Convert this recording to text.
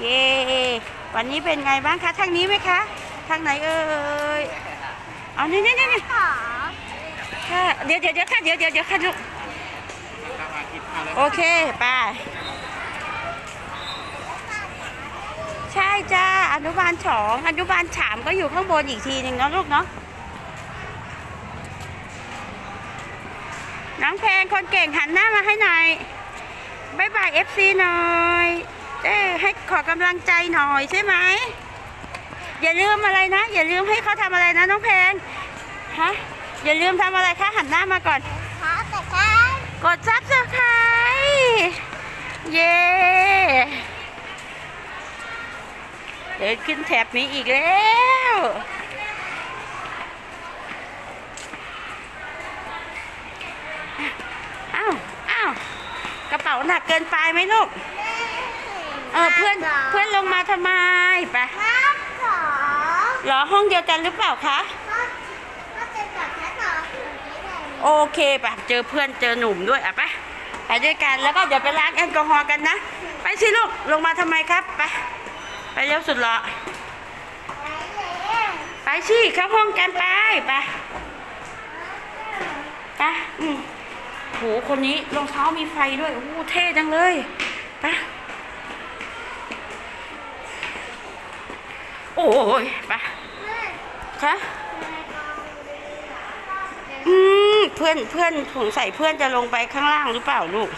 เย่วันนี้เป็นไงบ้างคะ ทางนี้ไหมคะ ทางไหนเอ่ยเอานี่นี่นี่นี่ขอค่ะ เดี๋ยวเดี๋ยวเดี๋ยวค่ะ เดี๋ยวเดี๋ยวเดี๋ยวค่ะลูกโอเคไปใช่จ้า อนุบาลสองอนุบาลสามก็อยู่ข้างบนอีกทีหนึ่งเนาะลูกเนาะน้องแพงคนเก่งหันหน้ามาให้หน่อยบายบายเอฟซีหน่อย เอ้ให้ขอกำลังใจหน่อยใช่ไหม อย่าลืมอะไรนะ อย่าลืมให้เขาทำอะไรนะน้องแพงฮะ อย่าลืมทำอะไรคะหันหน้ามาก่อนขอแต่ค่ะกดซับสไครต์เย้เดินขึ้นแถบนี้อีกแล้วอ้าวอ้าวกระเป๋าหนักเกินไปไหมลูก เออเพื่อนเพื่อนลงมาทำไมไปครับขอเหรอห้องเดียวกันหรือเปล่าคะก็ก็จะจับแค่ต่อถึงนี้เลยโอเคป่ะเจอเพื่อนเจอหนุ่มด้วยอะไปไปด้วยกันแล้วก็เดี๋ยวไปล้างแอลกอฮอล์กันนะ ไปสิลูกลงมาทำไมครับไปไปเร็วสุดเหรอไปเลยไปสิเข้าห้องกันไปไปไปอืมโหคนนี้รองเท้ามีไฟด้วยโอ้โหเท่จังเลยไป ยไปคะอืมเพื่อนเพื่อนสงสัยเพื่อนจะลงไปข้างล่างหรือเปล่าลูก